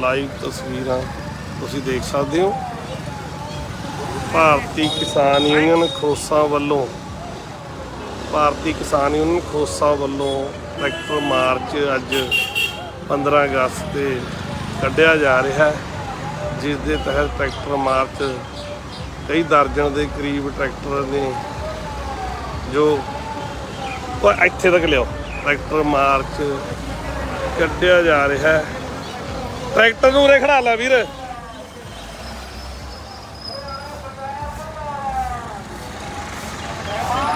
Live ਤਸਵੀਰਾਂ ਤੁਸੀਂ ਦੇਖ ਸਕਦੇ ਹੋ। ਭਾਰਤੀ ਕਿਸਾਨ ਯੂਨੀਅਨ ਖੋਸਾ ਵੱਲੋਂ, ਭਾਰਤੀ ਕਿਸਾਨ ਯੂਨੀਅਨ ਖੋਸਾ ਵੱਲੋਂ ਟਰੈਕਟਰ ਮਾਰਚ ਅੱਜ 15 ਅਗਸਤ ਤੇ ਕੱਢਿਆ ਜਾ ਰਿਹਾ ਹੈ, ਜਿਸ ਦੇ ਤਹਿਤ ਟਰੈਕਟਰ ਮਾਰਚ ਕਈ ਦਰਜਨ ਦੇ ਕਰੀਬ ਟਰੈਕਟਰ ਨੇ, ਜੋ ਉਹ ਇੱਥੇ ਤੱਕ ਲਿਓ ਟਰੈਕਟਰ ਮਾਰਚ ਕੱਢਿਆ ਜਾ ਰਿਹਾ ਹੈ। ਟਰੈਕਟਰ ਨੂੰ ਉਰੇ ਖੜਾ ਲੈ ਵੀਰ।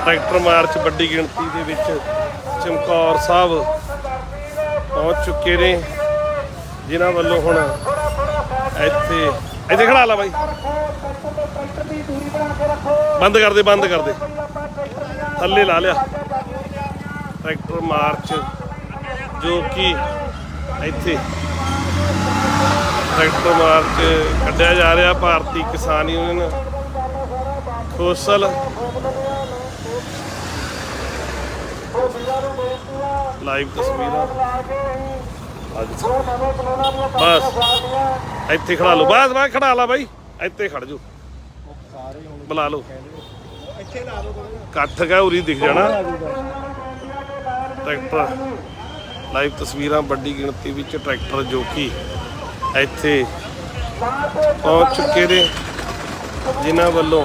ਟਰੈਕਟਰ ਮਾਰਚ ਵੱਡੀ ਗਿਣਤੀ ਦੇ ਵਿੱਚ ਚਮਕੌਰ ਸਾਹਿਬ ਪਹੁੰਚ ਚੁੱਕੇ ਨੇ। ਜਿਨ੍ਹਾਂ ਵੱਲੋਂ ਹੁਣ ਇੱਥੇ ਇੱਥੇ ਖੜਾ ਲਾ ਬਾਈ। ਬੰਦ ਕਰ ਦੇ, ਬੰਦ ਕਰ ਦੇ। ਥੱਲੇ ਲਾ ਲਿਆ। ਟਰੈਕਟਰ ਮਾਰਚ ਜੋ ਕਿ ਇੱਥੇ। ਟਰੈਕਟਰ ਮਾਰਚ ਕੱਢਿਆ ਜਾ ਰਿਹਾ ਭਾਰਤੀ ਕਿਸਾਨ ਯੂਨੀਅਨ। ਖੋਸਲ। ਲਾਈਵ ਤਸਵੀਰਾਂ। ਅੱਜ ਬਸ। ਇੱਥੇ ਖੜਾ ਲਓ। ਬਸ ਬਸ ਖੜਾ ਲਾ ਬਾਈ। ਇੱਥੇ ਖੜ ਜਾਓ। ਬੁਲਾ ਲਓ। ਇਕੱਠ ਕਾ ਉਰੀ ਦਿਖ ਜਾਣਾ। ਟਰੈਕਟਰ ਲਾਈਵ ਤਸਵੀਰਾਂ ਵੱਡੀ ਗਿਣਤੀ ਵਿੱਚ ਟਰੈਕਟਰ ਜੋ ਕਿ ਇੱਥੇ ਪਹੁੰਚ ਚੁੱਕੇ ਨੇ, ਜਿਨ੍ਹਾਂ ਵੱਲੋਂ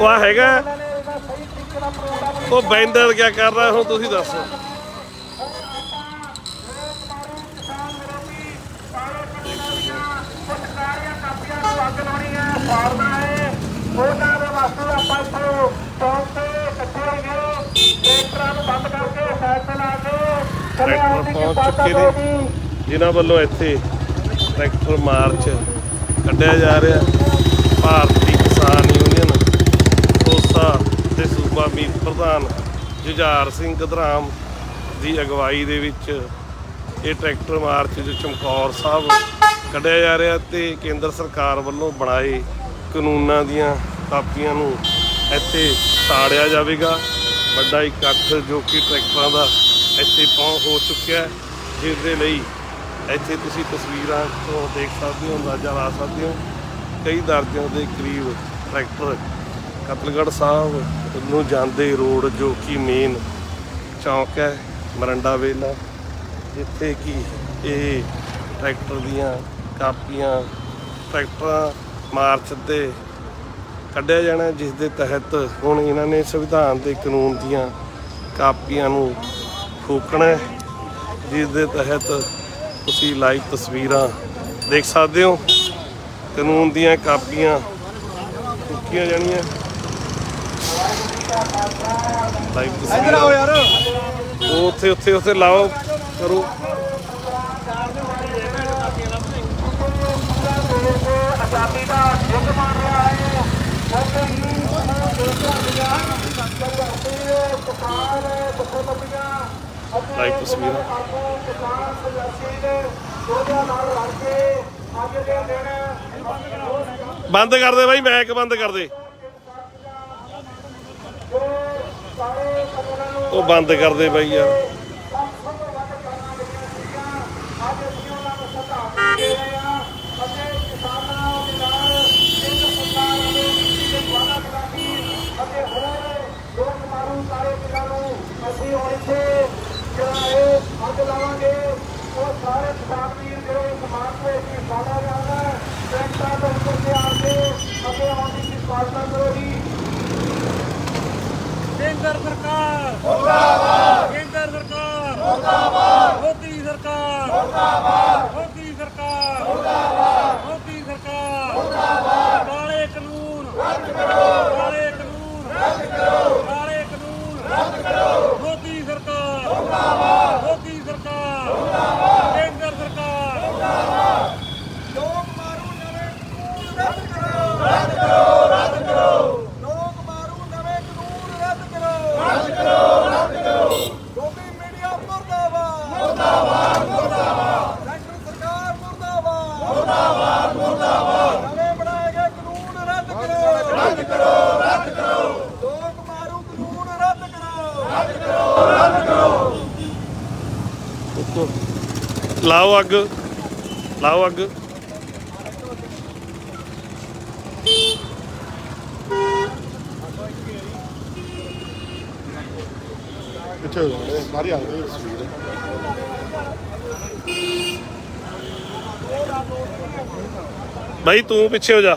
ਉਹ ਆਹ ਹੈਗਾ। ਉਹ ਬੈਂਡਰ ਕੀ ਕਰ ਰਿਹਾ, ਹੁਣ ਤੁਸੀਂ ਦੱਸੋ। ਉਹਨਾਂ ਦੇ ਵਾਸਤੇ ਆਪਾਂ ਇੱਥੇ ਚੌਂਕ ਤੇ ਇਕੱਠੇ ਹੋਈਏ ਟਰੈਕਟਰਾਂ ਨੂੰ ਬੰਦ ਕਰਕੇ ਸਾਈਡ ਤੇ ਲਾ ਕੇ ਥੱਲੇ ਆਉਣ ਟਰੈਕਟਰ ਦੀ ਪਹੁੰਚ ਚੁੱਕੇ ਨੇ। ਜਿਨ੍ਹਾਂ ਵੱਲੋਂ ਇੱਥੇ ਟਰੈਕਟਰ ਮਾਰਚ ਕੱਢਿਆ ਜਾ ਰਿਹਾ। ਭਾਰਤੀ ਕਿਸਾਨ ਯੂਨੀਅਨ ਕੋਸਾ ਤੇ ਸੂਬਾ ਮੀਤ ਪ੍ਰਧਾਨ ਜੁਝਾਰ ਸਿੰਘ ਗਧਰਾਮ ਦੀ ਅਗਵਾਈ ਦੇ ਵਿੱਚ ਇਹ ਟਰੈਕਟਰ ਮਾਰਚ ਜੋ ਚਮਕੌਰ ਸਾਹਿਬ ਕੱਢਿਆ ਜਾ ਰਿਹਾ ਤੇ ਕੇਂਦਰ ਸਰਕਾਰ ਵੱਲੋਂ ਬਣਾਏ ਕਾਨੂੰਨਾਂ ਦੀਆਂ ਕਾਪੀਆਂ ਨੂੰ ਇੱਥੇ ਸਾੜਿਆ ਜਾਵੇਗਾ। ਵੱਡਾ ਇਕੱਠ ਜੋ ਕਿ ਟਰੈਕਟਰਾਂ ਦਾ ਇੱਥੇ ਪਹੁੰਚ ਹੋ ਚੁੱਕਿਆ ਜਿਸ ਦੇ ਲਈ ਇੱਥੇ ਤੁਸੀਂ ਤਸਵੀਰਾਂ ਤੋਂ ਦੇਖ ਸਕਦੇ ਹੋ, ਅੰਦਾਜ਼ਾ ਲਾ ਸਕਦੇ ਹੋ। ਕਈ ਦਰਜਿਆਂ ਦੇ ਕਰੀਬ ਟਰੈਕਟਰ ਕਤਲਗੜ੍ਹ ਸਾਹਿਬ ਨੂੰ ਜਾਂਦੇ ਰੋਡ ਜੋ ਕਿ ਮੇਨ ਚੌਂਕ ਹੈ, ਮਰੰਡਾ ਵੇਲਾ, ਜਿੱਥੇ ਕਿ ਇਹ ਟਰੈਕਟਰ ਦੀਆਂ ਕਾਪੀਆਂ, ਟਰੈਕਟਰਾਂ ਮਾਰਚ ਤੇ ਕੱਢਿਆ ਜਾਣਾ ਜਿਸ ਦੇ ਤਹਿਤ ਹੁਣ ਇਹਨਾਂ ਨੇ ਸੰਵਿਧਾਨ ਦੇ ਕਾਨੂੰਨ ਦੀਆਂ ਕਾਪੀਆਂ ਨੂੰ ਫੂਕਣਾ ਹੈ, ਜਿਸ ਦੇ ਤਹਿਤ ਤੁਸੀਂ ਲਾਈਵ ਤਸਵੀਰਾਂ ਦੇਖ ਸਕਦੇ ਹੋ। ਕਾਨੂੰਨ ਦੀਆਂ ਕਾਪੀਆਂ ਫੂਕੀਆਂ ਜਾਣੀਆਂ। ਲਾਈਵ ਤਸਵੀਰਾਂ। ਉਹ ਉੱਥੇ ਉੱਥੇ ਉੱਥੇ ਲਾਓ ਕਰੋ। ਆਜ਼ਾਦੀ ਦਾ ਯੁੱਧ ਮੰਨ ਰਿਹਾ ਹੈ। ਉੱਥੇ ਹੀ ਕਿਸਾਨ ਲਾਈਵ ਤਸਵੀਰਾਂ। ਕਿਸਾਨ ਸੰਘਰਸ਼ੀ ਦੇ ਯੋਧਿਆਂ ਨਾਲ ਰਲ ਕੇ ਅੱਜ ਦੇ ਦਿਨ ਬੰਦ ਕਰ ਦੇ ਬਾਈ ਮੈਕ ਬੰਦ ਕਰ ਦੇ। ਉਹ ਬੰਦ ਕਰ ਦੇ ਬਾਈ ਯਾਰ ਅੱਜ ਅਸੀਂ ਉਹਨਾਂ ਨੂੰ ਸਦਾ ਦੇ ਰਹੇ ਹਾਂ ਅਤੇ ਕਿਸਾਨਾਂ ਦੇ ਨਾਲ ਕੇਂਦਰ ਸਰਕਾਰ ਨੇ ਨੀਤੀ ਦੇ ਵਾਅਦਾ ਕਰਾਂਗੀ ਅਤੇ ਹੋਰ ਲੋਕ ਮਾਰੂ ਸਾਰੇ ਪਿੰਡਾਂ ਨੂੰ ਅਸੀਂ ਹੁਣ ਇੱਥੇ ਜਿਹੜਾ ਇਹ ਅੱਗ ਲਾਵਾਂਗੇ। ਉਹ ਸਾਰੇ ਕਿਸਾਨ ਵੀਰ ਜਿਹੜੇ ਸਮਾਜ ਦੇ ਵਿੱਚ ਵਾਅਦਾ ਜਾਣਾ ਟਰੈਕਟਰਾਂ ਤੋਂ ਉੱਤਰ ਕੇ ਆ ਕੇ ਅੱਗੇ ਆਉਣ ਦੀ ਕਿਰਪਾਲਤਾ ਕਰੋ ਜੀ ਕੇਂਦਰ ਸਰਕਾਰ। ਮੁਰਦਾਬਾਦ। ਕੇਂਦਰ ਸਰਕਾਰ। ਮੁਰਦਾਬਾਦ। ਮੋਦੀ ਸਰਕਾਰ। ਮੁਰਦਾਬਾਦ। ਮੋਦੀ ਸਰਕਾਰ ਮੁਰਦਾਬਾਦ ਮੋਦੀ ਸਰਕਾਰ ਮੁਰਦਾਬਾਦ ਕਾਲੇ ਕਾਨੂੰਨ ਰੱਦ ਕਰੋ ਕਾਲੇ ਕਾਨੂੰਨ ਰੱਦ ਕਰੋ ਕਾਲੇ ਕਾਨੂੰਨ ਰੱਦ ਕਰੋ ਮੋਦੀ ਸਰਕਾਰ ਮੁਰਦਾਬਾਦ ਮੋਦੀ ਸਰਕਾਰ ਮੁਰਦਾਬਾਦ ਕੇਂਦਰ ਸਰਕਾਰ ਮੁਰਦਾਬਾਦ ਲੋਕ ਮਾਰੂ ਨਵੇਂ ਕਾਨੂੰਨ ਰੱਦ ਕਰੋ ਰੱਦ ਕਰੋ ਰੱਦ ਕਰੋ ਲੋਕ ਮਾਰੂ ਨਵੇਂ ਕਾਨੂੰਨ ਰੱਦ ਕਰੋ ਰੱਦ ਕਰੋ ਰੱਦ ਕਰੋ ਗੋਪੀ ਮੀਡੀਆ ਮੁਰਦਾਬਾਦ ਮੁਰਦਾਬਾਦ ਮੁਰਦਾਬਾਦ ਲਾਓ ਅੱਗ। ਲਾਓ ਅੱਗ। ਆ ਗਈ ਸਪੀਡ ਬਾਈ ਤੂੰ ਪਿੱਛੇ ਹੋ ਜਾ।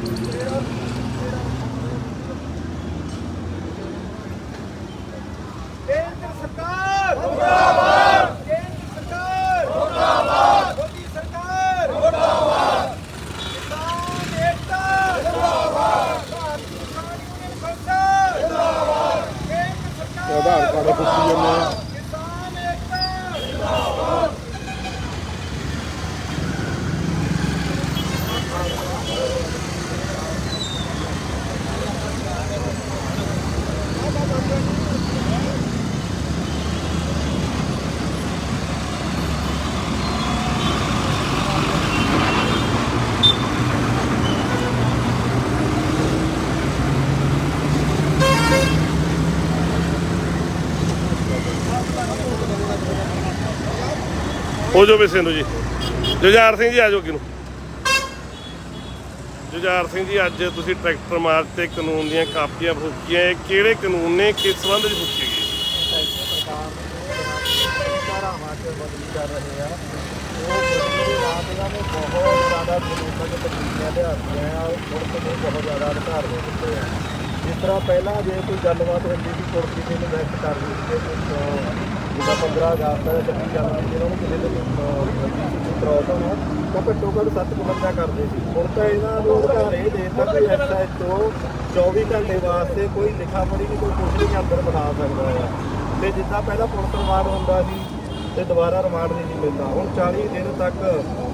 ਕੇਂਦਰ ਸਰਕਾਰ ਮੁਰਦਾਬਾਦ ਕੇਂਦਰ ਸਰਕਾਰ ਮੁਰਦਾਬਾਦ ਮੋਦੀ ਸਰਕਾਰ ਮੁਰਦਾਬਾਦ ਕਿਸਾਨ ਏਕਤਾ ਮੁਰਦਾਬਾਦ ਭਾਰਤੀ ਕਿਸਾਨ ਯੂਨੀਅਨ ਸੰਸਦ ਮੁਰਦਾਬਾਦ ਕੇਂਦਰ ਸਰਕਾਰ ਆਧਾਰ ਕਾਰਡ ਪੁੱਛੀ ਜਾਂਦੇ ਆ ਕਿਸਾਨ ਏਕਤਾ ਹੋ ਜਾਓ ਵੇ ਸਿੰਧੂ ਜੀ। ਜੁਝਾਰ ਸਿੰਘ ਜੀ ਆ ਜਾਓ ਅੱਗੇ ਜੁਝਾਰ ਸਿੰਘ ਜੀ, ਅੱਜ ਤੁਸੀਂ ਟਰੈਕਟਰ ਮਾਰਚ ਤੇ ਕਾਨੂੰਨ ਦੀਆਂ ਕਾਪੀਆਂ ਫੂਕੀਆਂ। ਇਹ ਕਿਹੜੇ ਕਾਨੂੰਨ ਨੇ? ਕਿਸ ਸੰਬੰਧ ਵਿੱਚ ਫੂਕੀ ਗਈ ਧਾਰਾਵਾਂ 'ਚ ਬਦਲੀ ਕਰ ਰਹੇ ਆ ਉਹ ਬਦਲੀ ਦੇ ਨਾਲ ਨੇ ਬਹੁਤ ਜ਼ਿਆਦਾ ਕਾਨੂੰਨਾਂ ਦੇ ਤਬਦੀਲੀਆਂ ਲਿਆਉਂਦੀਆਂ ਆ ਪੁਲਿਸ ਨੂੰ ਬਹੁਤ ਜ਼ਿਆਦਾ ਅਧਿਕਾਰ ਦੇ ਦਿੱਤੇ ਆ ਜਿਸ ਤਰ੍ਹਾਂ ਪਹਿਲਾਂ ਜੇ ਕੋਈ ਗੱਲਬਾਤ ਹੁੰਦੀ ਸੀ ਪੁਲਿਸ ਕਿਸੇ ਨੂੰ ਕਰ ਦਿੰਦੀ ਕੋਈ ਜਿੱਦਾਂ 15 ਅਗਸਤ ਦਾ 26 ਜਨਵਰੀ ਜਿਹਨਾਂ ਨੂੰ ਕਿਸੇ ਦੇ ਕ੍ਰੋਸ ਹੋਣਾ ਤਾਂ ਘੱਟੋ ਘੱਟ 7 ਬੰਦਾ ਕਰਦੇ ਸੀ। ਹੁਣ ਤਾਂ ਇਹਨਾਂ ਨੂੰ ਅਧਿਕਾਰ ਇਹ ਦਿੱਤਾ ਕਿ ਐਸਐਚਓ 24 ਘੰਟੇ ਵਾਸਤੇ ਕੋਈ ਲਿਖਾ ਪੜੀ ਨਹੀਂ ਕੋਈ ਕੁਛ ਨਹੀਂ ਅੰਦਰ ਬਣਾ ਸਕਦਾ ਆ ਤੇ ਜਿੱਦਾਂ ਪਹਿਲਾਂ ਪੁਲਿਸ ਰਿਮਾਂਡ ਹੁੰਦਾ ਸੀ ਤੇ ਦੁਬਾਰਾ ਰਿਮਾਂਡ ਨਹੀਂ ਮਿਲਦਾ। ਹੁਣ 40 ਦਿਨ ਤੱਕ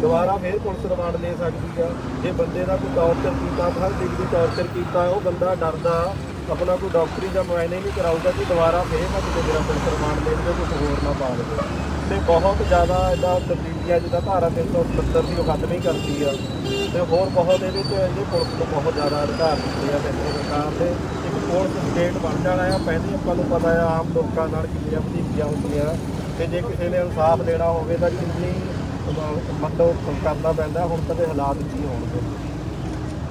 ਦੁਬਾਰਾ ਫੇਰ ਪੁਲਿਸ ਰਿਮਾਂਡ ਲੈ ਸਕਦੀ ਆ। ਜੇ ਬੰਦੇ ਦਾ ਕੋਈ ਟੌਰਚਰ ਕੀਤਾ ਹਰ ਡਿਗਰੀ ਟੌਰਚਰ ਕੀਤਾ ਉਹ ਬੰਦਾ ਡਰਦਾ ਆਪਣਾ ਕੋਈ ਡਾਕਟਰੀ ਦਾ ਮੁਆਇਨੇ ਨਹੀਂ ਕਰਾਊਗਾ ਕਿ ਦੁਬਾਰਾ ਫੇਰ ਨਾ ਕਿਤੇ ਮੇਰਾ ਪੁਲਿਸ ਰਿਮਾਂਡ ਲੈ ਲਵੇ ਕੁਝ ਹੋਰ ਨਾ ਪਾ ਦੇਵੇ। ਤੇ ਬਹੁਤ ਜ਼ਿਆਦਾ ਇਹਦਾ ਤਬਦੀਲੀਆਂ, ਜਿੱਦਾਂ ਧਾਰਾ 370 ਦੀ ਉਹ ਖਤਮ ਹੀ ਕਰਦੀ ਆ। ਤੇ ਹੋਰ ਬਹੁਤ ਇਹਦੇ ਚ ਇਹਦੇ ਪੁਲਿਸ ਨੂੰ ਬਹੁਤ ਜ਼ਿਆਦਾ ਅਧਿਕਾਰ ਦਿੱਤੇ ਆ ਕੇਂਦਰ ਸਰਕਾਰ ਦੇ। ਇੱਕ ਪੁਲਿਸ ਸਟੇਟ ਬਣ ਜਾਣਾ ਆ, ਪਹਿਲੇ ਆਪਾਂ ਨੂੰ ਪਤਾ ਆ ਆਮ ਲੋਕਾਂ ਨਾਲ ਕਿੰਨੀਆਂ ਵਧੀਕੀਆਂ ਹੁੰਦੀਆਂ। ਤੇ ਜੇ ਕਿਸੇ ਨੇ ਇਨਸਾਫ ਦੇਣਾ ਹੋਵੇ ਤਾਂ ਕਿੰਨੀ ਮਤਲਬ ਕਰਨਾ ਪੈਂਦਾ, ਹੁਣ ਤਾਂ ਹਾਲਾਤ ਕੀ ਹੋਣਗੇ।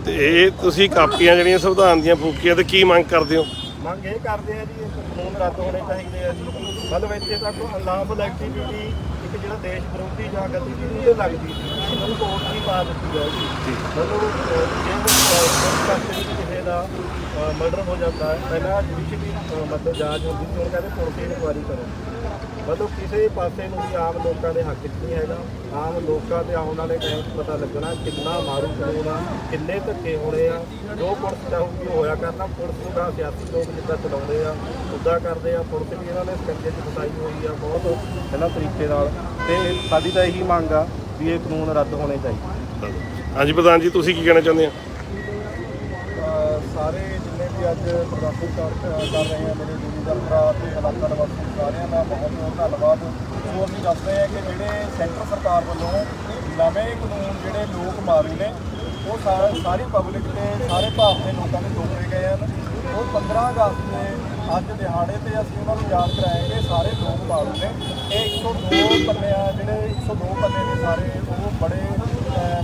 ਤੇ ਇਹ ਤੁਸੀਂ ਕਾਪੀਆਂ ਜਿਹੜੀਆਂ ਸੰਵਿਧਾਨ ਦੀਆਂ ਫੂਕੀਆਂ ਤੇ ਕੀ ਮੰਗ ਕਰਦੇ ਹੋ? ਮੰਗ ਇਹ ਕਰਦੇ ਆ ਜੀ ਇਹ ਕਾਨੂੰਨ ਰੱਦ ਹੋਣੇ ਚਾਹੀਦੇ ਆ ਜੀ। ਮਤਲਬ ਇੱਥੇ ਤੱਕ ਅਨਲਾਫਲ ਐਕਟੀਵਿਟੀ ਇੱਕ ਜਿਹੜਾ ਦੇਸ਼ ਵਿਰੋਧੀ ਜਾਂ ਗਤੀਵਿਧੀ ਲੱਗਦੀ ਸੀ ਇਹਨੂੰ ਕੋਰਟ ਦੀ ਪਾ ਦਿੱਤੀ ਮਤਲਬ ਅਹ, ਜੇ ਕੋਈ ਕਸਟਡੀ ਕਿਸੇ ਦਾ ਮਰਡਰ ਹੋ ਜਾਂਦਾ ਹੈ ਪਹਿਲਾਂ ਜੁਡੀਸ਼ਰੀ ਮਤਲਬ ਜਾਂਚ ਹੁੰਦੀ ਸੀ ਹੁਣ ਕਹਿੰਦੇ ਪੁਲਿਸ ਇਨਕੁਆਇਰੀ ਕਰੋ। ਮਤਲਬ ਕਿਸੇ ਪਾਸੇ ਨੂੰ ਵੀ ਆਮ ਲੋਕਾਂ ਦੇ ਹੱਕ 'ਚ ਨਹੀਂ ਹੈਗਾ। ਆਮ ਲੋਕਾਂ ਦੇ ਆਉਣ ਵਾਲੇ ਟਾਈਮ 'ਚ ਪਤਾ ਲੱਗਣਾ ਕਿੰਨਾ ਮਾਰੂ ਕਾਨੂੰਨ ਆ ਕਿੰਨੇ ਧੱਕੇ ਹੋਣੇ ਆ। ਜੋ ਪੁਲਿਸ ਚਾਹੂਗੀ ਉਹ ਹੋਇਆ ਕਰਨਾ। ਪੁਲਿਸ ਨੂੰ ਤਾਂ ਸਿਆਸੀ ਲੋਕ ਜਿੱਦਾਂ ਚਲਾਉਂਦੇ ਆ ਉੱਦਾਂ ਕਰਦੇ ਆ। ਪੁਲਿਸ ਵੀ ਇਹਨਾਂ ਨੇ ਸਕੰਜੇ 'ਚ ਫਸਾਈ ਹੋਈ ਆ ਬਹੁਤ ਇਹਨਾਂ ਤਰੀਕੇ ਨਾਲ। ਤੇ ਸਾਡੀ ਤਾਂ ਇਹੀ ਮੰਗ ਆ ਵੀ ਇਹ ਕਾਨੂੰਨ ਰੱਦ ਹੋਣੇ ਚਾਹੀਦੇ। ਹਾਂਜੀ ਪ੍ਰਧਾਨ ਜੀ ਤੁਸੀਂ ਕੀ ਕਹਿਣਾ ਚਾਹੁੰਦੇ ਆ ਸਾਰੇ ਜਿੰਨੇ ਵੀ ਅੱਜ ਪ੍ਰਦਰਸ਼ਨ ਕਰ ਕਰ ਰਹੇ ਆ ਮੇਰੇ ਜ਼ਿਮੀਂਦਾਰ ਭਰਾ ਤੇ ਇਲਾਕਾ ਨਿਵਾਸੀ ਸਾਰਿਆਂ ਦਾ ਬਹੁਤ ਬਹੁਤ ਧੰਨਵਾਦ। ਸੋ ਅਸੀਂ ਦੱਸਦੇ ਹਾਂ ਕਿ ਜਿਹੜੇ ਸੈਂਟਰ ਸਰਕਾਰ ਵੱਲੋਂ ਨਵੇਂ ਕਾਨੂੰਨ ਜਿਹੜੇ ਲੋਕ ਮਾਰੂ ਨੇ, ਉਹ ਸਾਰਾ ਸਾਰੀ ਪਬਲਿਕ ਤੇ, ਸਾਰੇ ਭਾਰਤ ਦੇ ਲੋਕਾਂ ਦੇ ਤੋਪੇ ਗਏ ਹਨ। ਉਹ 15 ਅਗਸਤ ਦੇ ਅੱਜ ਦਿਹਾੜੇ ਤੇ ਅਸੀਂ ਉਹਨਾਂ ਨੂੰ ਯਾਦ ਕਰਾਏਗੇ ਸਾਰੇ ਲੋਕ ਮਾਰੂ ਨੇ। ਇਹ 102 ਪੰਨੇ ਆ ਜਿਹੜੇ 102 ਪੰਨੇ ਨੇ ਸਾਰੇ, ਉਹ ਬੜੇ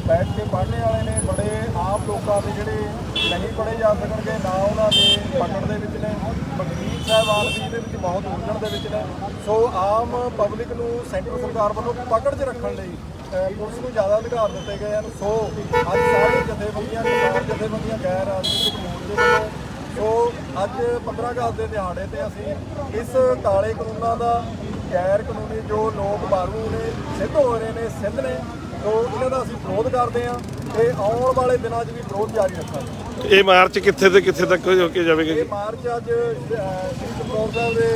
ਬੈਠ ਕੇ ਪੜ੍ਹਨੇ ਵਾਲੇ ਨੇ, ਬੜੇ ਆਮ ਲੋਕਾਂ ਦੇ ਜਿਹੜੇ ਨਹੀਂ ਪੜ੍ਹੇ ਜਾ ਸਕਣਗੇ, ਨਾ ਉਹਨਾਂ ਦੇ ਪਕੜ ਦੇ ਵਿੱਚ ਨੇ। ਵਕੀਲ ਸਾਹਿਬਾਨ ਵੀ ਇਹਦੇ ਵਿੱਚ ਬਹੁਤ ਉਲਝਣ ਦੇ ਵਿੱਚ ਨੇ। ਸੋ ਆਮ ਪਬਲਿਕ ਨੂੰ ਸੈਂਟਰ ਸਰਕਾਰ ਵੱਲੋਂ ਪਕੜ 'ਚ ਰੱਖਣ ਲਈ ਪੁਲਿਸ ਨੂੰ ਜ਼ਿਆਦਾ ਅਧਿਕਾਰ ਦਿੱਤੇ ਗਏ ਹਨ। ਸੋ ਅੱਜ ਸਾਰੇ ਜਥੇਬੰਦੀਆਂ ਕਿਸਾਨ ਜਥੇਬੰਦੀਆਂ ਗੈਰ ਰਾਜਨੀਤਿਕ ਮੋਰਚੇ ਵੱਲੋਂ ਸੋ ਅੱਜ 15 ਅਗਸਤ ਦੇ ਦਿਹਾੜੇ ਤੇ ਅਸੀਂ ਇਸ ਕਾਲੇ ਕਾਨੂੰਨਾਂ ਦਾ, ਗੈਰ ਕਾਨੂੰਨੀ ਜੋ ਲੋਕ ਬਾਰੂ ਨੇ, ਸਿੱਧ ਹੋ ਰਹੇ ਨੇ, ਸਿੱਧ ਨੇ। ਸੋ ਇਹਨਾਂ ਦਾ ਅਸੀਂ ਵਿਰੋਧ ਕਰਦੇ ਹਾਂ ਤੇ ਆਉਣ ਵਾਲੇ ਦਿਨਾਂ 'ਚ ਵੀ ਵਿਰੋਧ ਜਾਰੀ ਰੱਖਾਂਗੇ। ਇਹ ਮਾਰਚ ਕਿੱਥੇ ਤੇ ਕਿੱਥੇ ਤੱਕ ਹੋ ਕੇ ਜਾਵੇਗਾ ਜੀ? ਇਹ ਮਾਰਚ ਅੱਜ ਸ੍ਰੀ ਚਮਕੌਰ ਸਾਹਿਬ ਦੇ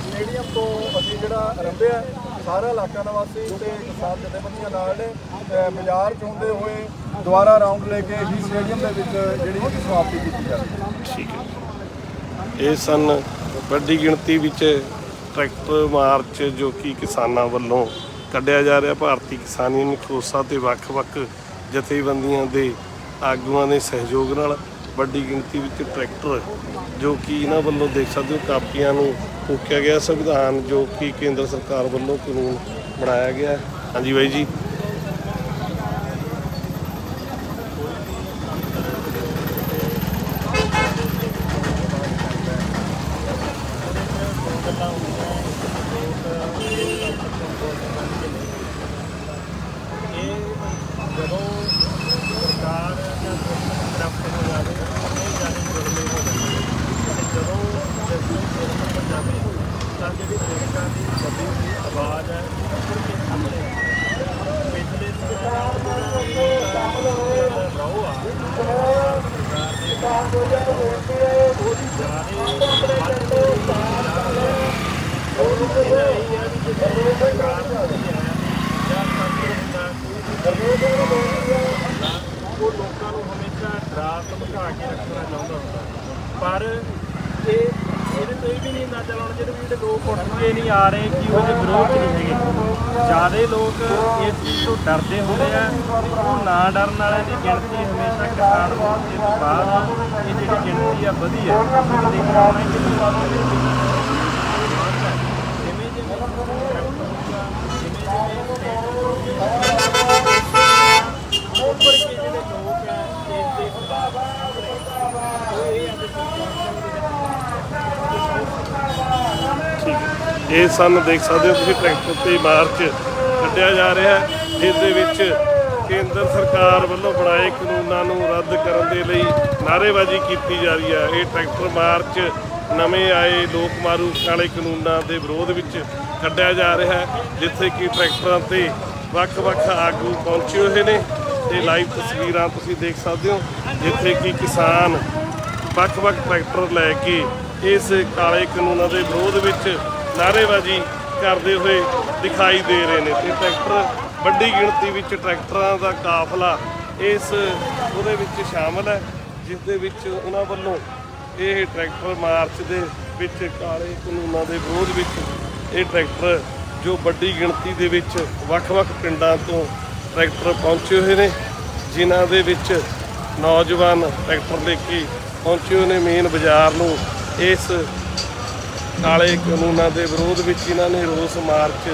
ਸਟੇਡੀਅਮ ਤੋਂ ਅਸੀਂ ਜਿਹੜਾ ਰੰਭਿਆ ਸਾਰਾ ਇਲਾਕਾ ਨਿਵਾਸੀ ਤੇ ਕਿਸਾਨ ਜਥੇਬੰਦੀਆਂ ਨਾਲ ਨੇ ਅਹ, ਬਾਜ਼ਾਰ ਚ ਹੁੰਦੇ ਹੋਏ ਦੁਬਾਰਾ ਰਾਉਂਡ ਲੈ ਕੇ ਹੀ ਸਟੇਡੀਅਮ ਦੇ ਵਿੱਚ ਜਿਹੜੀ ਇਹਦੀ ਸਮਾਪਤੀ ਕੀਤੀ ਜਾਵੇ ਠੀਕ ਹੈ ਇਹ ਸਨ ਵੱਡੀ ਗਿਣਤੀ ਵਿੱਚ ਟਰੈਕਟਰ ਮਾਰਚ ਜੋ ਕਿ ਕਿਸਾਨਾਂ ਵੱਲੋਂ ਕੱਢਿਆ ਜਾ ਰਿਹਾ। ਭਾਰਤੀ ਕਿਸਾਨ ਯੂਨੀਅਨ ਖੋਸਾ ਤੇ ਵੱਖ-ਵੱਖ ਜਥੇਬੰਦੀਆਂ ਦੇ ਆਗੂਆਂ ਦੇ ਸਹਿਯੋਗ ਨਾਲ ਵੱਡੀ ਗਿਣਤੀ ਵਿੱਚ ਟਰੈਕਟਰ, ਜੋ ਕਿ ਇਹਨਾਂ ਵੱਲੋਂ ਦੇਖ ਸਕਦੇ ਹੋ ਕਾਪੀਆਂ ਨੂੰ ਫੂਕਿਆ ਗਿਆ ਸੰਵਿਧਾਨ, ਜੋ ਕਿ ਕੇਂਦਰ ਸਰਕਾਰ ਵੱਲੋਂ ਕਾਨੂੰਨ ਬਣਾਇਆ ਗਿਆ ਹਾਂਜੀ ਬਾਈ ਜੀ ਇਹ ਜਦੋਂ ਸਰਕਾਰ ਜਾਂ ਕਰਪਟ ਹੋ ਜਾਵੇ ਉਹ ਜਾਨੀ ਜੁਰਮੇ ਹੋ ਜਾਂਦੇ ਤੇ ਜਦੋਂ ਜਸਟਿਸ ਸਿਸਟਮ ਹੋ ਜਾਵੇ ਤਾਂ ਜਿਹੜੀ ਲੋਕਾਂ ਦੀ ਵੱਡੀ ਹੋਈ ਆਵਾਜ਼ ਹੈ ਉਹ ਪਿਛਲੇ ਉਹ ਉਹ ਲੋਕਾਂ ਨੂੰ ਹਮੇਸ਼ਾ ਡਰਾ ਧਮਕਾ ਕੇ ਰੱਖਣਾ ਚਾਹੁੰਦਾ ਹੁੰਦਾ ਪਰ ਇਹ ਇਹਦੇ ਵੀ ਨਹੀਂ ਅੰਦਾਜ਼ਾ ਲਾਉਣਾ ਚਾਹੀਦਾ ਵੀ ਲੋਕ ਉੱਠ ਕੇ ਨਹੀਂ, ਆ ਰਹੇ ਕਿ ਉਹਦੇ ਵਿਰੋਧ ਨਹੀਂ ਹੈਗੇ। ਜਿਆਦੇ ਲੋਕ ਇਸ ਚੀਜ਼ ਤੋਂ ਡਰਦੇ ਹੁੰਦੇ ਆ ਉਹ ਨਾ ਡਰਨ ਵਾਲਿਆਂ ਦੀ ਗਿਣਤੀ ਹਮੇਸ਼ਾ ਕਿਸਾਨ ਮੋਰਚੇ ਤੋਂ ਬਾਅਦ ਇਹ ਜਿਹੜੀ ਗਿਣਤੀ ਆ, ਵਧੀ ਹੈ। ਦੇਖਣਾ ਹੋਣਾ ਕਿ ਲੋਕਾਂ ਦੇ ਵਿੱਚ ਜਿਵੇਂ ਜਿਵੇਂ ਉੱਪਰ ਕੇ ਜਿਹੜੇ ਲੋਕ ਹੈ ਇਸ ਦੇ ਖਿਲਾਫ ਉਹ ਇਹ ਹੈ ਇਹ ਸਾਨੂੰ ਦੇਖ ਸਕਦੇ ਹੋ ਤੁਸੀਂ ਟਰੈਕਟਰ ਤੇ ਮਾਰਚ ਕੱਢਿਆ ਜਾ ਰਿਹਾ ਹੈ। ਜਿਸ ਦੇ ਵਿੱਚ ਕੇਂਦਰ ਸਰਕਾਰ ਵੱਲੋਂ ਬਣਾਏ ਕਾਨੂੰਨਾਂ ਨੂੰ ਰੱਦ ਕਰਨ ਦੇ ਲਈ ਨਾਅਰੇਬਾਜ਼ੀ ਕੀਤੀ ਜਾ ਰਹੀ ਹੈ। ਇਹ ਟਰੈਕਟਰ ਮਾਰਚ ਨਵੇਂ ਆਏ ਲੋਕ ਮਾਰੂ ਵਾਲੇ ਕਾਨੂੰਨਾਂ ਦੇ ਵਿਰੋਧ ਵਿੱਚ ਕੱਢਿਆ ਜਾ ਰਿਹਾ ਹੈ, ਜਿੱਥੇ ਕਿ ਟਰੈਕਟਰਾਂ ਤੇ ਵੱਖ-ਵੱਖ ਆਗੂ ਪਹੁੰਚੇ ਹੋਏ ਨੇ। ਤੇ ਲਾਈਵ ਤਸਵੀਰਾਂ ਤੁਸੀਂ ਦੇਖ ਸਕਦੇ ਹੋ, ਜਿੱਥੇ ਕਿ ਕਿਸਾਨ ਵੱਖ-ਵੱਖ ਟਰੈਕਟਰ ਲੈ ਕੇ ਇਸ ਕਾਲੇ ਕਾਨੂੰਨਾਂ ਦੇ ਵਿਰੋਧ ਵਿੱਚ ਨਾਅਰੇਬਾਜ਼ੀ ਕਰਦੇ ਹੋਏ ਦਿਖਾਈ ਦੇ ਰਹੇ ਨੇ ਤੇ ਟਰੈਕਟਰ, ਵੱਡੀ ਗਿਣਤੀ ਵਿੱਚ ਟਰੈਕਟਰਾਂ ਦਾ ਕਾਫਲਾ ਇਸ ਉਹਦੇ ਵਿੱਚ ਸ਼ਾਮਲ ਹੈ, ਜਿਸ ਦੇ ਵਿੱਚ ਉਹਨਾਂ ਵੱਲੋਂ ਇਹ ਟਰੈਕਟਰ ਮਾਰਚ ਦੇ ਵਿੱਚ ਕਾਲੇ ਕਾਨੂੰਨਾਂ ਦੇ ਵਿਰੋਧ ਵਿੱਚ ਇਹ ਟਰੈਕਟਰ ਜੋ ਵੱਡੀ ਗਿਣਤੀ ਦੇ ਵਿੱਚ ਵੱਖ-ਵੱਖ ਪਿੰਡਾਂ ਤੋਂ ਟਰੈਕਟਰ ਪਹੁੰਚੇ ਹੋਏ ਨੇ, ਜਿਨ੍ਹਾਂ ਦੇ ਵਿੱਚ ਨੌਜਵਾਨ ਟਰੈਕਟਰ ਲੈ ਕੇ ਪਹੁੰਚੇ ਹੋਏ ਨੇ, ਮੇਨ ਬਾਜ਼ਾਰ ਨੂੰ ਇਸ ਕਾਲੇ ਕਾਨੂੰਨਾਂ ਦੇ ਵਿਰੋਧ ਵਿੱਚ ਇਹਨਾਂ ਨੇ ਰੋਸ ਮਾਰਚ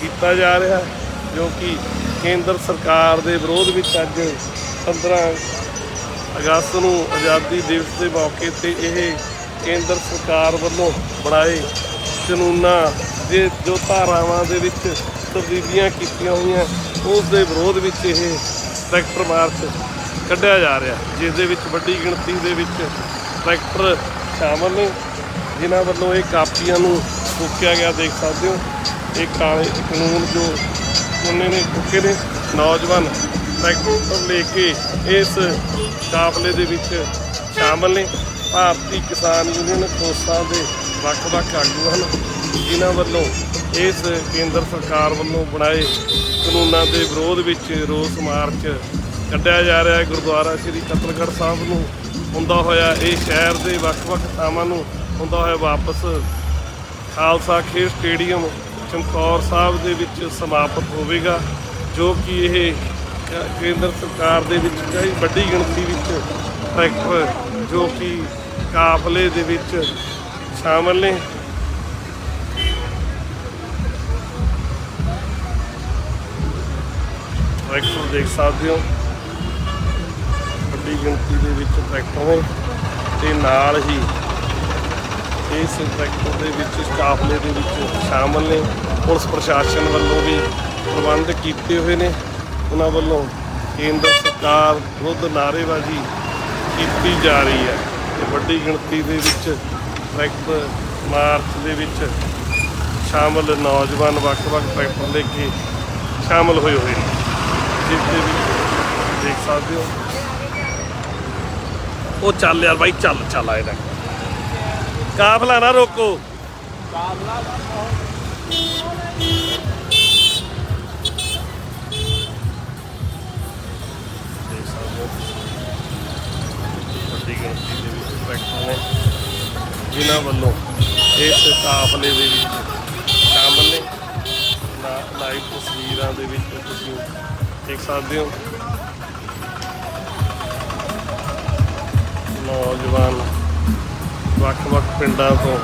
ਕੀਤਾ ਜਾ ਰਿਹਾ ਜੋ ਕਿ ਕੇਂਦਰ ਸਰਕਾਰ ਦੇ ਵਿਰੋਧ ਵਿੱਚ ਅੱਜ 15 ਅਗਸਤ ਨੂੰ ਆਜ਼ਾਦੀ ਦਿਵਸ ਦੇ ਮੌਕੇ ਤੇ ਇਹ ਕੇਂਦਰ ਸਰਕਾਰ ਵੱਲੋਂ ਬਣਾਏ ਕਾਨੂੰਨਾਂ ਦੇ ਜੋ ਧਾਰਾਵਾਂ ਦੇ ਵਿੱਚ ਤਬਦੀਲੀਆਂ ਕੀਤੀਆਂ ਹੋਈਆਂ, ਉਸ ਦੇ ਵਿਰੋਧ ਵਿੱਚ ਇਹ ਟਰੈਕਟਰ ਮਾਰਚ ਕੱਢਿਆ ਜਾ ਰਿਹਾ ਜਿਸ ਦੇ ਵਿੱਚ ਵੱਡੀ ਗਿਣਤੀ ਦੇ ਵਿੱਚ ਟਰੈਕਟਰ ਸ਼ਾਮਲ ਨੇ। ਜਿਨ੍ਹਾਂ ਵੱਲੋਂ ਇਹ ਕਾਪੀਆਂ ਨੂੰ ਫੂਕਿਆ ਗਿਆ ਦੇਖ ਸਕਦੇ ਹੋ। ਇਹ ਕਾਲੇ ਕਾਨੂੰਨ ਜੋ ਉਹਨੇ ਨੇ ਫੂਕੇ ਨੇ, ਨੌਜਵਾਨ ਟਰੈਕਟਰ ਲੈ ਕੇ ਇਸ ਕਾਫਲੇ ਦੇ ਵਿੱਚ ਸ਼ਾਮਲ ਨੇ। ਭਾਰਤੀ ਕਿਸਾਨ ਯੂਨੀਅਨ ਖੋਸਾ ਦੇ ਵੱਖ-ਵੱਖ ਆਗੂ ਹਨ, ਜਿਨ੍ਹਾਂ ਵੱਲੋਂ ਇਸ ਕੇਂਦਰ ਸਰਕਾਰ ਵੱਲੋਂ ਬਣਾਏ ਕਾਨੂੰਨਾਂ ਦੇ ਵਿਰੋਧ ਵਿੱਚ ਰੋਸ ਮਾਰਚ ਕੱਢਿਆ ਜਾ ਰਿਹਾ ਹੈ। ਗੁਰਦੁਆਰਾ ਸ੍ਰੀ ਕਤਲਗੜ੍ਹ ਸਾਹਿਬ ਨੂੰ ਹੁੰਦਾ ਹੋਇਆ ਇਹ ਸ਼ਹਿਰ ਦੇ ਵੱਖ-ਵੱਖ ਥਾਵਾਂ ਨੂੰ ਹੁੰਦਾ ਹੋਇਆ ਵਾਪਸ। ਖਾਲਸਾ ਖੇਡ ਸਟੇਡੀਅਮ ਚਮਕੌਰ ਸਾਹਿਬ ਦੇ ਵਿੱਚ ਸਮਾਪਤ ਹੋਵੇਗਾ, ਜੋ ਕਿ ਇਹ ਕੇਂਦਰ ਸਰਕਾਰ ਦੇ ਵਿੱਚ ਕਈ ਵੱਡੀ ਗਿਣਤੀ ਵਿੱਚ ਟਰੈਕਟਰ, ਜੋ ਕਿ ਕਾਫਲੇ ਦੇ ਵਿੱਚ ਸ਼ਾਮਲ ਨੇ। ਟਰੈਕਟਰ ਦੇਖ ਸਕਦੇ ਹੋ। ਵੱਡੀ ਗਿਣਤੀ ਦੇ ਵਿੱਚ ਟਰੈਕਟਰ ਨੇ ਤੇ ਨਾਲ ਹੀ ਇਸ ਟਰੈਕਟਰ ਦੇ ਵਿੱਚ ਕਾਫਲੇ ਦੇ ਵਿੱਚ ਸ਼ਾਮਲ ਨੇ। ਪੁਲਿਸ ਪ੍ਰਸ਼ਾਸਨ ਵੱਲੋਂ ਵੀ ਪ੍ਰਬੰਧ ਕੀਤੇ ਹੋਏ ਨੇ। ਉਹਨਾਂ ਵੱਲੋਂ ਕੇਂਦਰ ਸਰਕਾਰ ਵਿਰੁੱਧ ਨਾਅਰੇਬਾਜ਼ੀ ਕੀਤੀ ਜਾ ਰਹੀ ਹੈ। ਤੇ ਵੱਡੀ ਗਿਣਤੀ ਦੇ ਵਿੱਚ ਟਰੈਕਟਰ ਮਾਰਚ ਦੇ ਵਿੱਚ ਸ਼ਾਮਲ ਨੌਜਵਾਨ ਵੱਖ-ਵੱਖ ਟਰੈਕਟਰ ਲੈ ਕੇ ਸ਼ਾਮਲ ਹੋਏ ਹੋਏ ਨੇ। ਜਿਸ ਦੇ ਵਿੱਚ ਦੇਖ ਸਕਦੇ ਹੋ। ਉਹ ਚੱਲ ਯਾਰ ਬਾਈ, ਚੱਲ ਚੱਲ ਆਏ ਕਾਫਲਾ ਨਾ ਰੋਕੋ। ਦੇਖ ਵੱਡੀ ਗਿਣਤੀ ਦੇ ਵਿੱਚ ਟਰੈਕਟਰ ਨੇ ਜਿਨ੍ਹਾਂ ਵੱਲੋਂ ਇਸ ਕਾਫਲੇ ਦੇ ਵਿੱਚ ਲਾਈਵ ਤਸਵੀਰਾਂ ਦੇ ਵਿੱਚ ਤੁਸੀਂ ਦੇਖ ਸਕਦੇ ਹੋ। ਨੌਜਵਾਨ ਵੱਖ-ਵੱਖ ਪਿੰਡਾਂ ਤੋਂ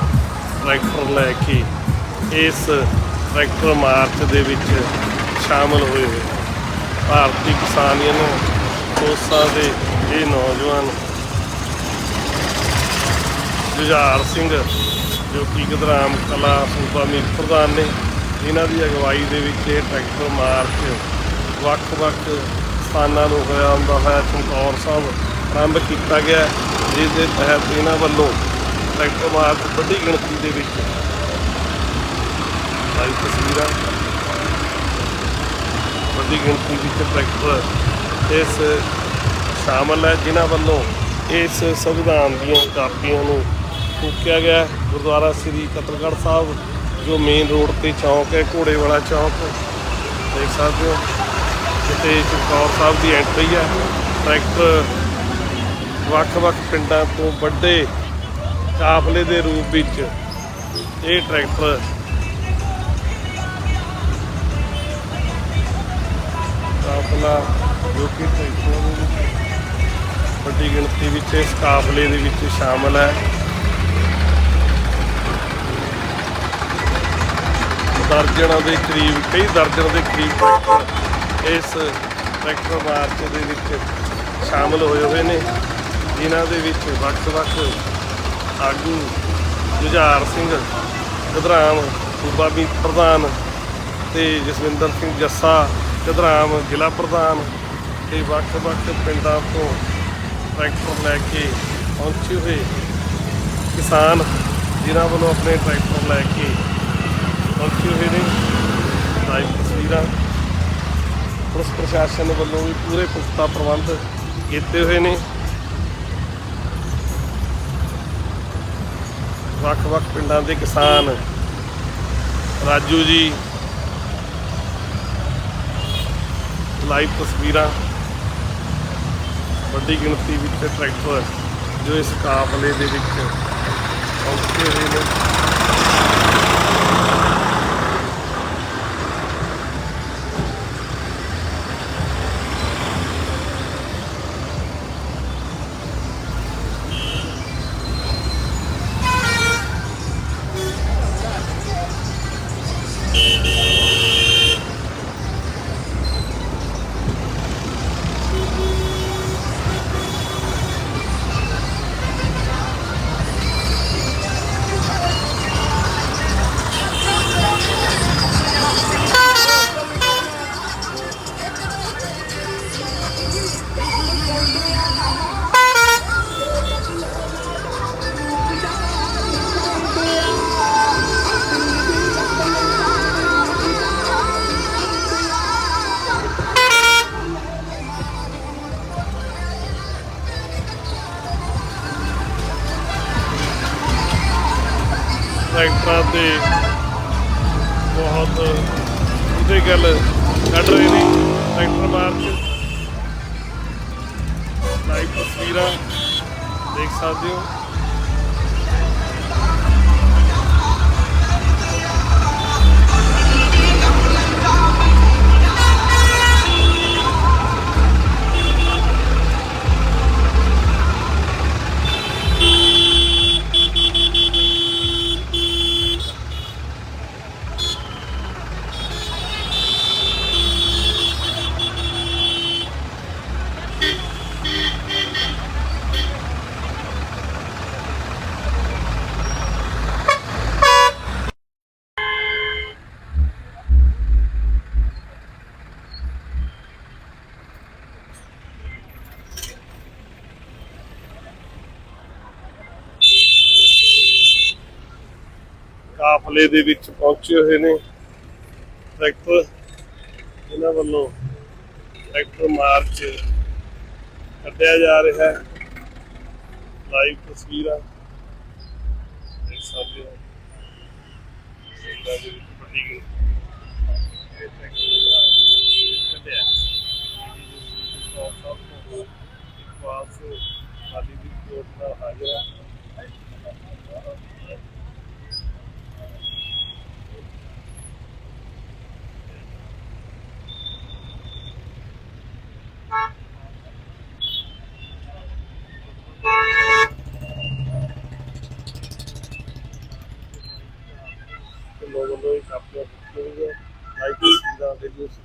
ਟਰੈਕਟਰ ਲੈ ਕੇ ਇਸ ਟਰੈਕਟਰ ਮਾਰਚ ਦੇ ਵਿੱਚ ਸ਼ਾਮਲ ਹੋਏ ਹੋਏ। ਭਾਰਤੀ ਕਿਸਾਨ ਯੂਨੀਅਨ ਕੋਸਾ ਦੇ ਇਹ ਨੌਜਵਾਨ ਜੁਝਾਰ ਸਿੰਘ, ਜੋ ਕਿ ਗਦਰਾਮ ਕਲਾ ਸੂਬਾ ਮੀਤ ਪ੍ਰਧਾਨ ਨੇ, ਇਹਨਾਂ ਦੀ ਅਗਵਾਈ ਦੇ ਵਿੱਚ ਇਹ ਟਰੈਕਟਰ ਮਾਰਚ ਵੱਖ-ਵੱਖ ਸਥਾਨਾਂ ਨੂੰ ਹੋਇਆ ਹੁੰਦਾ ਹੈ ਚਮਕੌਰ ਸਾਹਿਬ ਆਰੰਭ ਕੀਤਾ ਗਿਆ, ਜਿਸ ਦੇ ਤਹਿਤ ਇਹਨਾਂ ਵੱਲੋਂ ਟਰੈਕਟਰ ਮਾਰਚ ਵੱਡੀ ਗਿਣਤੀ ਦੇ ਵਿੱਚ ਲਾਈਵ ਤਸਵੀਰਾਂ। ਵੱਡੀ ਗਿਣਤੀ ਵਿੱਚ ਟਰੈਕਟਰ ਇਸ ਸ਼ਾਮਲ ਹੈ, ਜਿਨ੍ਹਾਂ ਵੱਲੋਂ ਇਸ ਸੰਵਿਧਾਨ ਦੀਆਂ ਕਾਪੀਆਂ ਨੂੰ ਫੂਕਿਆ ਗਿਆ ਗੁਰਦੁਆਰਾ ਸ੍ਰੀ ਕਤਲਗੜ੍ਹ ਸਾਹਿਬ, ਜੋ ਮੇਨ ਰੋਡ ਤੇ ਚੌਂਕ ਹੈ ਘੋੜੇ ਵਾਲਾ ਚੌਂਕ। ਦੇਖ ਸਕਦੇ ਹੋ ਜਿੱਥੇ ਚਮਕੌਰ ਸਾਹਿਬ ਦੀ ਐਂਟਰੀ ਹੈ। ਟਰੈਕਟਰ ਵੱਖ-ਵੱਖ ਪਿੰਡਾਂ ਤੋਂ ਵੱਡੇ ਕਾਫਲੇ ਦੇ ਰੂਪ ਵਿੱਚ ਇਹ ਟਰੈਕਟਰ ਕਾਫਲਾ ਜੋ ਕਿ ਟਰੈਕਟਰਾਂ ਦੇ ਵਿੱਚ ਵੱਡੀ ਗਿਣਤੀ ਵਿੱਚ ਇਸ ਕਾਫਲੇ ਦੇ ਵਿੱਚ ਸ਼ਾਮਲ ਹੈ। ਦਰਜਨਾਂ ਦੇ ਕਰੀਬ, ਕਈ ਦਰਜਨਾਂ ਦੇ ਕਰੀਬ ਟਰੈਕਟਰ ਇਸ ਟਰੈਕਟਰ ਮਾਰਚ ਦੇ ਵਿੱਚ ਸ਼ਾਮਲ ਹੋਏ ਹੋਏ ਨੇ। ਜਿਨ੍ਹਾਂ ਦੇ ਵਿੱਚ ਵੱਖ-ਵੱਖ ਆਗੂ ਜੁਝਾਰ ਸਿੰਘ ਗਧਰਾਮ ਸੂਬਾ ਮੀਤ ਪ੍ਰਧਾਨ ਤੇ ਜਸਵਿੰਦਰ ਸਿੰਘ ਜੱਸਾ ਗਧਰਾਮ ਜ਼ਿਲ੍ਹਾ ਪ੍ਰਧਾਨ ਤੇ ਵੱਖ-ਵੱਖ ਪਿੰਡਾਂ ਤੋਂ ਟਰੈਕਟਰ ਲੈ ਕੇ ਪਹੁੰਚੇ ਹੋਏ ਕਿਸਾਨ, ਜਿਨ੍ਹਾਂ ਵੱਲੋਂ ਆਪਣੇ ਟਰੈਕਟਰ ਲੈ ਕੇ ਪਹੁੰਚੇ ਹੋਏ ਨੇ। ਲਾਈਵ ਤਸਵੀਰਾਂ ਪੁਲਿਸ ਪ੍ਰਸ਼ਾਸਨ ਵੱਲੋਂ ਵੀ ਪੂਰੇ ਪੁਖਤਾ ਪ੍ਰਬੰਧ ਕੀਤੇ ਹੋਏ ਨੇ। ਵੱਖ-ਵੱਖ ਪਿੰਡਾਂ ਦੇ ਕਿਸਾਨ ਰਾਜੂ ਜੀ, ਲਾਈਵ ਤਸਵੀਰਾਂ, ਵੱਡੀ ਗਿਣਤੀ ਵਿੱਚ ਟਰੈਕਟਰ ਜੋ ਇਸ ਕਾਫਲੇ ਦੇ ਵਿੱਚ ਪਹੁੰਚੇ ਹੋਏ ਨੇ। ਟਰੈਕਟਰਾਂ ਤੇ ਬਹੁਤ ਉਹਦੇ ਗੱਲ ਕੱਢ ਰਹੇ ਨੇ ਟਰੈਕਟਰ ਮਾਰਚ ਲਾਈਵ ਤਸਵੀਰਾਂ ਦੇਖ ਸਕਦੇ ਹੋ। ਕਾਫਲੇ ਦੇ ਵਿੱਚ ਪਹੁੰਚੇ ਹੋਏ ਨੇ। ਟਰੈਕਟਰ ਇਹਨਾਂ ਵੱਲੋਂ ਟਰੈਕਟਰ ਮਾਰਚ ਕੱਢਿਆ ਜਾ ਰਿਹਾ ਹੈ। ਲਾਈਵ ਤਸਵੀਰਾਂ ਦੇਖ ਸਕਦੇ ਹੋ। ਪਿੰਡਾਂ ਦੇ ਵਿੱਚ ਵੱਡੀ ਗਿਣਤੀ ਇਹ ਟਰੈਕਟਰ ਮਾਰਚ ਕੱਢਿਆ ਸੌ ਸੌ ਤੋਂ ਇਕਵਾਸ ਖਾਲੀ ਦੀ ਕੋਟ ਨਾਲ ਹਾਜ਼ਰ ਹੈ। Deus.